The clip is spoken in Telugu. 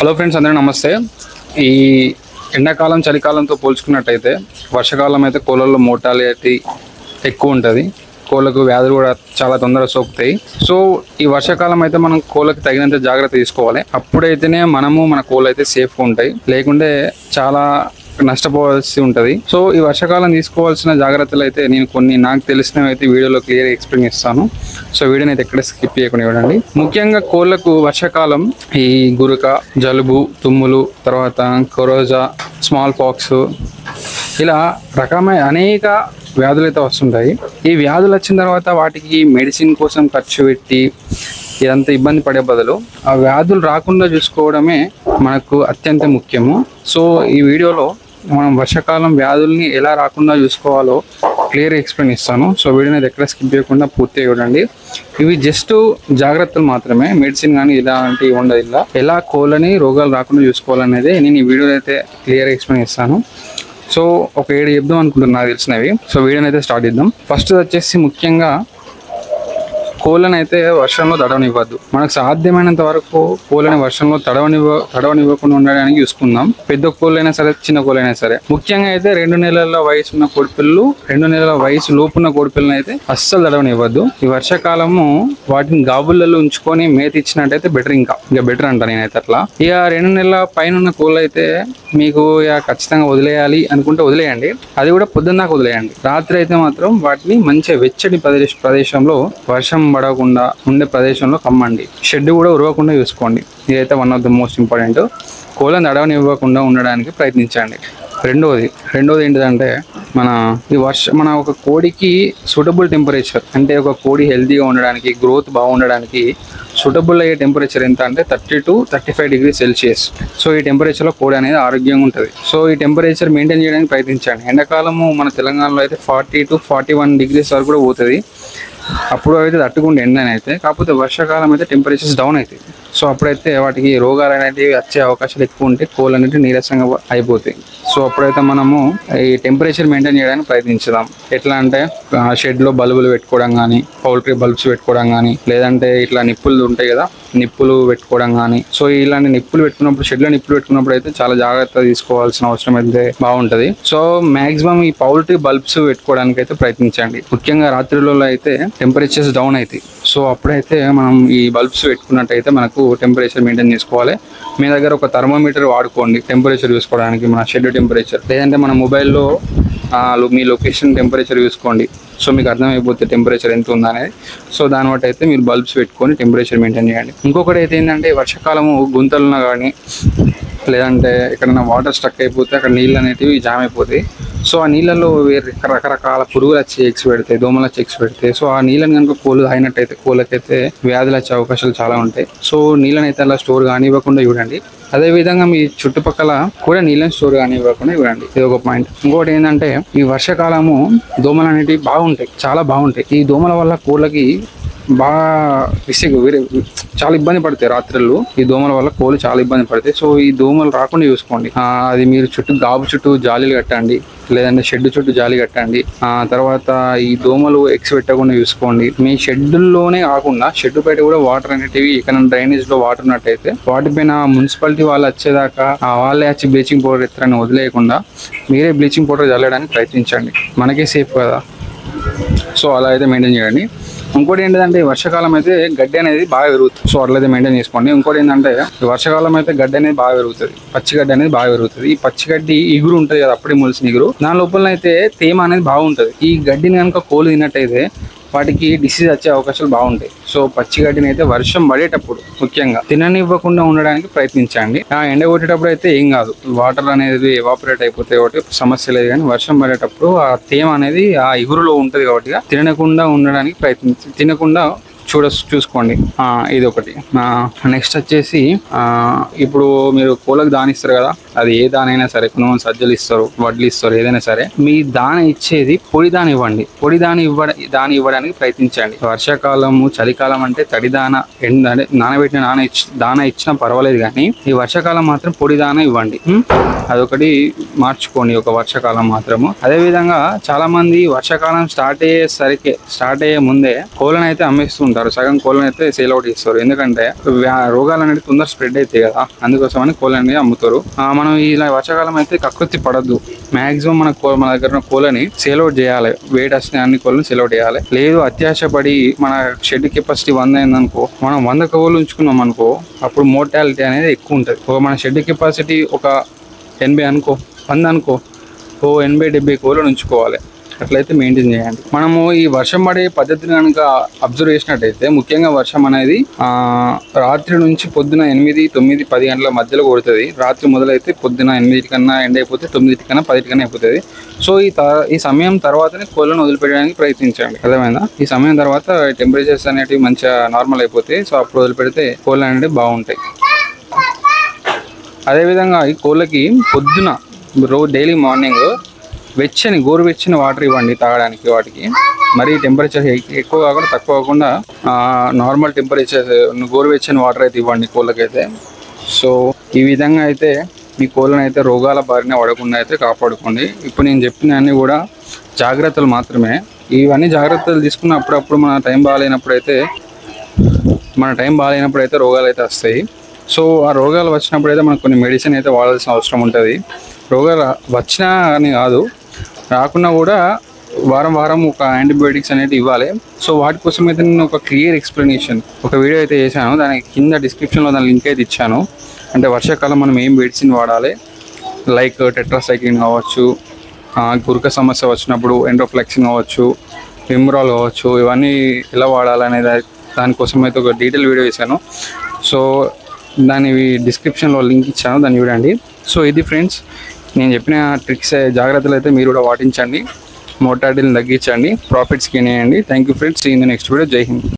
హలో ఫ్రెండ్స్ అందరూ నమస్తే. ఈ ఎండాకాలం చలికాలంతో పోల్చుకున్నట్టయితే వర్షాకాలం అయితే కోళ్ళల్లో మోటాలిటీ ఎక్కువ ఉంటుంది. కోళ్ళకు వ్యాధులు కూడా చాలా తొందరగా సోకుతాయి. సో ఈ వర్షాకాలం అయితే మనం కోళ్ళకి తగినంత జాగ్రత్త తీసుకోవాలి. అప్పుడైతేనే మనము మన కోళ్ళు అయితే సేఫ్గా ఉంటాయి. లేకుంటే చాలా నష్టపోవాల్సి ఉంటుంది. సో ఈ వర్షాకాలం తీసుకోవాల్సిన జాగ్రత్తలు అయితే నేను కొన్ని నాకు తెలిసినవి అయితే వీడియోలో క్లియర్ ఎక్స్ప్లెయిన్ ఇస్తాను సో వీడియోని అయితే ఎక్కడ స్కిప్ చేయకుండా చూడండి. ముఖ్యంగా కోళ్ళకు వర్షాకాలం ఈ గురుక జలుబు తుమ్ములు తర్వాత కొరోజా స్మాల్ పాక్స్ ఇలా రకమైన అనేక వ్యాధులు అయితే వస్తుంటాయి. ఈ వ్యాధులు వచ్చిన తర్వాత వాటికి మెడిసిన్ కోసం ఖర్చు పెట్టి ఇదంతా ఇబ్బంది పడే బదులు ఆ వ్యాధులు రాకుండా చూసుకోవడమే మనకు అత్యంత ముఖ్యము. సో ఈ వీడియోలో మనం వర్షాకాలం వ్యాధుల్ని ఎలా రాకుండా చూసుకోవాలో క్లియర్ ఎక్స్ప్లెయిన్ ఇస్తాను సో వీడియోని ఎక్కడ స్కిప్ చేయకుండా పూర్తిగా చూడండి. ఇవి జస్ట్ జాగ్రత్తలు మాత్రమే. మెడిసిన్ కానీ ఇలాంటివి ఉండదు ఇలా. ఎలా కోళ్ళని రోగాలు రాకుండా చూసుకోవాలనేది నేను ఈ వీడియోలో అయితే క్లియర్ ఎక్స్ప్లెయిన్ ఇస్తాను సో ఒక ఏడు చెప్దాం అనుకుంటున్నా తెలిసినవి. సో వీడియోని అయితే స్టార్ట్ చేద్దాం. ఫస్ట్ వచ్చేసి ముఖ్యంగా కోళ్ళని అయితే వర్షంలో తడవనివ్వద్దు. మనకు సాధ్యమైనంత వరకు కోళ్ళని వర్షంలో తడవనివ్వ తడవనివ్వకుండా ఉండడానికి చూసుకుందాం పెద్ద కోళ్ళైనా సరే చిన్న కోళ్ళైనా సరే. ముఖ్యంగా అయితే రెండు నెలల వయసు ఉన్న కోడిపిల్లలు రెండు నెలల వయసు లోపున్న కోడిపిల్లని అయితే అస్సలు తడవనివ్వద్దు. ఈ వర్షాకాలము వాటిని గాబులలో ఉంచుకొని మేత ఇచ్చినట్టయితే బెటర్ ఇంకా. ఇంకా బెటర్ అంట నేనైతే అట్లా. ఇక రెండు నెలల పైన ఉన్న కోళ్ళు అయితే మీకు ఇక ఖచ్చితంగా వదిలేయాలి అనుకుంటే వదిలేయండి. అది కూడా పొద్దున్న దాకా వదిలేయండి. రాత్రి అయితే మాత్రం వాటిని మంచిగా వెచ్చటి ప్రదేశ ప్రదేశంలో వర్షం పడకుండా ఉండే ప్రదేశంలో కమ్మండి. షెడ్ కూడా ఉరవకుండా చూసుకోండి. ఇదైతే one of the most important కోళ్ళని తడవనివ్వకుండా ఉండడానికి ప్రయత్నించండి. రెండవది రెండవది ఏంటిదంటే మన ఈ వర్ష మన ఒక కోడికి సూటబుల్ టెంపరేచర్ అంటే ఒక కోడి హెల్తీగా ఉండడానికి గ్రోత్ బాగుండడానికి సూటబుల్ అయ్యే టెంపరేచర్ ఎంత అంటే thirty to thirty five degree Celsius so ఈ టెంపరేచర్లో కోడి అనేది ఆరోగ్యంగా ఉంటుంది. సో ఈ టెంపరేచర్ మెయింటైన్ చేయడానికి ప్రయత్నించండి. ఎండాకాలము మన తెలంగాణలో అయితే forty to forty one degrees వరకు కూడా పోతుంది. అప్పుడు అయితే తట్టుకుంటే ఎండని అయితే కాకపోతే వర్షాకాలం అయితే టెంపరేచర్స్ డౌన్ అవుతాయి సో అప్పుడైతే వాటికి రోగాలు అనేటివి వచ్చే అవకాశాలు ఎక్కువ ఉంటే కోళ్ళు అనేటివి నీరసంగా అయిపోతాయి. సో అప్పుడైతే మనము ఈ టెంపరేచర్ మెయింటైన్ చేయడానికి ప్రయత్నించుదాం. ఎట్లా అంటే షెడ్లో బల్బులు పెట్టుకోవడం కానీ పౌల్ట్రీ బల్బ్స్ పెట్టుకోవడం కానీ లేదంటే ఇట్లా నిప్పులు ఉంటాయి కదా నిప్పులు పెట్టుకోవడం కానీ సో ఇలాంటి నిప్పులు పెట్టుకున్నప్పుడు షెడ్లో నిప్పులు పెట్టుకున్నప్పుడు అయితే చాలా జాగ్రత్త తీసుకోవాల్సిన అవసరం అయితే బాగుంటుంది. సో మాక్సిమం ఈ పౌల్ట్రీ బల్బ్స్ పెట్టుకోవడానికి అయితే ప్రయత్నించండి. ముఖ్యంగా రాత్రిలో అయితే టెంపరేచర్స్ డౌన్ అవుతాయి. సో అప్పుడైతే మనం ఈ బల్బ్స్ పెట్టుకున్నట్టయితే మనకు టెంపరేచర్ మెయింటైన్ చేసుకోవాలి. మీ దగ్గర ఒక థర్మోమీటర్ వాడుకోండి టెంపరేచర్ చూసుకోవడానికి మన షెడ్ టెంపరేచర్. లేదంటే మన మొబైల్లో మీ లొకేషన్ టెంపరేచర్ చూసుకోండి. సో మీకు అర్థమైపోతే టెంపరేచర్ ఎంత ఉందనేది. సో దాన్ని బట్టి అయితే మీరు బల్బ్స్ పెట్టుకొని టెంపరేచర్ మెయింటైన్ చేయండి. ఇంకొకటి అయితే ఏంటంటే వర్షాకాలము గుంతలున్నా కానీ లేదంటే ఎక్కడైనా వాటర్ స్టక్ అయిపోతే అక్కడ నీళ్ళు అనేటివి జామ్ అయిపోతాయి. సో ఆ నీళ్ళలో వేరే రకరకాల పురుగులు వచ్చి ఎగ్స్ పెడతాయి దోమలు వచ్చి ఎగ్స్ పెడతాయి సో ఆ నీళ్ళని కనుక కోళ్ళు తాగినట్టయితే కోళ్ళకైతే వ్యాధులు వచ్చే అవకాశాలు చాలా ఉంటాయి. సో నీళ్ళని అయితే అలా స్టోర్ కానివ్వకుండా చూడండి. అదేవిధంగా మీ చుట్టుపక్కల కూడా నీళ్ళని స్టోర్ కానివ్వకుండా చూడండి. ఇది ఒక పాయింట్. ఇంకోటి ఏంటంటే ఈ వర్షాకాలము దోమలు అనేటివి బాగుంటాయి చాలా బాగుంటాయి. ఈ దోమల వల్ల కోళ్ళకి బాగా విసిగు చాలా ఇబ్బంది పడతాయి రాత్రులు. ఈ దోమల వల్ల కోళ్ళు చాలా ఇబ్బంది పడతాయి. సో ఈ దోమలు రాకుండా చూసుకోండి. అది మీరు చుట్టూ గాబు చుట్టూ జాలీలు కట్టండి. లేదంటే షెడ్ చుట్టూ జాలి కట్టండి. ఆ తర్వాత ఈ దోమలు ఎక్స్ పెట్టకుండా చూసుకోండి. మీ షెడ్లోనే కాకుండా షెడ్ బయట కూడా వాటర్ అనేటివి ఇక్కడ డ్రైనేజ్లో వాటర్ ఉన్నట్టయితే వాటిపైన మున్సిపాలిటీ వాళ్ళు వచ్చేదాకా వాళ్ళే వచ్చి బ్లీచింగ్ పౌడర్ ఎత్తారని వదిలేయకుండా మీరే బ్లీచింగ్ పౌడర్ చల్లడానికి ప్రయత్నించండి. మనకే సేఫ్ కదా. సో అలా అయితే మెయింటైన్ చేయండి. ఇంకోటి ఏంటంటే ఈ వర్షాకాలం అయితే గడ్డి అనేది బాగా పెరుగుతుంది. సో అట్లయితే మెయింటైన్ చేసుకోండి. ఇంకోటి ఏంటంటే వర్షాకాలం అయితే గడ్డి అనేది బాగా పెరుగుతుంది. పచ్చి గడ్డి అనేది బాగా పెరుగుతుంది. ఈ పచ్చి గడ్డి ఇగురు ఉంటుంది కదా అప్పుడే మొలిసిన ఇగురు. దాని లోపల అయితే తేమ అనేది బాగుంటుంది. ఈ గడ్డిని కనుక కోలు తిన్నట్టయితే వాటికి డిసీజ్ వచ్చే అవకాశాలు బాగుంటాయి. సో పచ్చిగడ్డిని అయితే వర్షం పడేటప్పుడు ముఖ్యంగా తిననివ్వకుండా ఉండడానికి ప్రయత్నించండి. ఆ ఎండ కొట్టేటప్పుడు అయితే ఏం కాదు. వాటర్ అనేది ఎవాపరేట్ అయిపోతే కాబట్టి సమస్య లేదు కానీ వర్షం పడేటప్పుడు ఆ తేమ అనేది ఆ ఇగురులో ఉంటుంది కాబట్టి తినకుండా ఉండడానికి ప్రయత్నించి తినకుండా చూడ చూసుకోండి. ఇది ఒకటి నెక్స్ట్ వచ్చేసి ఇప్పుడు మీరు కోళ్ళకు దాని ఇస్తారు కదా అది ఏ దానైనా సరే కొంతమంది సజ్జలు ఇస్తారు వడ్లు ఇస్తారు ఏదైనా సరే మీ దాన ఇచ్చేది పొడి దాని ఇవ్వండి. పొడి దాని ఇవ్వ దాని ఇవ్వడానికి ప్రయత్నించండి. వర్షాకాలము చలికాలం అంటే తడి దాన ఎండ అంటే నానబెట్టిన నాన ఇచ్చి దాన ఇచ్చినా పర్వాలేదు కానీ ఈ వర్షాకాలం మాత్రం పొడి దాన ఇవ్వండి. అదొకటి మార్చుకోండి ఒక వర్షాకాలం మాత్రము. అదేవిధంగా చాలా మంది వర్షాకాలం స్టార్ట్ అయ్యేసరికి స్టార్ట్ అయ్యే ముందే కోళ్ళని అయితే అమ్మేస్తుంటారు సగం కోళ్ళని అయితే సేల్ అవుట్ చేస్తారు. ఎందుకంటే రోగాలు అనేది తొందర స్ప్రెడ్ అవుతాయి కదా అందుకోసమని కోళ్ళని అనేది అమ్ముతారు మనం ఇలా వర్షాకాలం అయితే కకృతి పడద్దు. మాక్సిమం మన కో మన దగ్గర ఉన్న కోళ్ళని సేల్ అవుట్ చేయాలి. వెయిట్ వస్తే అన్ని కోళ్ళని సేల్ అవుట్ చేయాలి. లేదు అత్యాశ పడి మన షెడ్ కెపాసిటీ వంద అయిందనుకో మనం వంద కోళ్ళు ఉంచుకున్నాం అనుకో అప్పుడు మోర్టాలిటీ అనేది ఎక్కువ ఉంటుంది. ఒక మన షెడ్ కెపాసిటీ ఒక ఎనభై అనుకో వంద అనుకో ఓ ఎనభై డెబ్బై కోళ్ళను ఉంచుకోవాలి. అట్లయితే మెయింటైన్ చేయండి. మనము ఈ వర్షం పడే పద్ధతిని కనుక అబ్జర్వ్ చేసినట్టయితే ముఖ్యంగా వర్షం అనేది రాత్రి నుంచి పొద్దున ఎనిమిది తొమ్మిది పది గంటల మధ్యలో కొడుతుంది. రాత్రి మొదలైతే పొద్దున ఎనిమిది కన్నా ఎండ అయిపోతే తొమ్మిది కన్నా పది కన్నా అయిపోతుంది. సో ఈ త- ఈ సమయం తర్వాతనే కోళ్ళను వదిలిపెట్టడానికి ప్రయత్నించండి. అర్థమైందా? ఈ సమయం తర్వాత టెంపరేచర్స్ అనేటివి మంచిగా నార్మల్ అయిపోతాయి సో అప్పుడు వదిలిపెడితే కోళ్ళు అనేవి బాగుంటాయి. అదేవిధంగా ఈ కోళ్ళకి పొద్దున రోజు డైలీ మార్నింగ్ వెచ్చని గోరువెచ్చని వాటర్ ఇవ్వండి తాగడానికి వాటికి. మరి టెంపరేచర్ ఎక్కువ కాకుండా తక్కువ కాకుండా నార్మల్ టెంపరేచర్ గోరువెచ్చని వాటర్ అయితే ఇవ్వండి కోళ్ళకైతే. సో ఈ విధంగా అయితే మీ కోళ్ళని అయితే రోగాల బారిన పడకుండా అయితే కాపాడుకోండి. ఇప్పుడు నేను చెప్పిన అన్నీ కూడా జాగ్రత్తలు మాత్రమే. ఇవన్నీ జాగ్రత్తలు తీసుకున్న అప్పుడప్పుడు మన టైం బాగాలేనప్పుడు అయితే మన టైం బాగాలేనప్పుడు అయితే రోగాలు అయితే వస్తాయి. సో ఆ రోగాలు వచ్చినప్పుడు అయితే మనకు కొన్ని మెడిసిన్ అయితే వాడాల్సిన అవసరం ఉంటుంది. రోగాలు వచ్చినా అని కాదు రాకున్నా కూడా వారం వారం ఒక యాంటీబయోటిక్స్ అనేది ఇవ్వాలి. సో వాటి కోసం అయితే నేను ఒక క్లియర్ ఎక్స్ప్లెనేషన్ ఒక వీడియో అయితే చేశాను. దానికి కింద డిస్క్రిప్షన్లో దాని లింక్ అయితే ఇచ్చాను. అంటే వర్షాకాలం మనం ఏం మెడిసిన్ వాడాలి? లైక్ టెట్రాసైక్లిన్ కావచ్చు ఆ, గురక సమస్య వచ్చినప్పుడు ఎండ్రోఫ్లెక్సిన్ కావచ్చు విమ్రాల్ కావచ్చు ఇవన్నీ ఎలా వాడాలనే దానికోసం అయితే ఒక డీటెయిల్ వీడియో చేశాను. సో దాని డిస్క్రిప్షన్లో లింక్ ఇచ్చాను దాన్ని చూడండి. సో ఇది ఫ్రెండ్స్ నేను చెప్పిన ట్రిక్స్ జాగ్రత్తలు అయితే మీరు కూడా పాటించండి. మోటార్డీలను తగ్గించండి. ప్రాఫిట్స్ గెయిన్ చేయండి thank you friends in the next video జై హింద్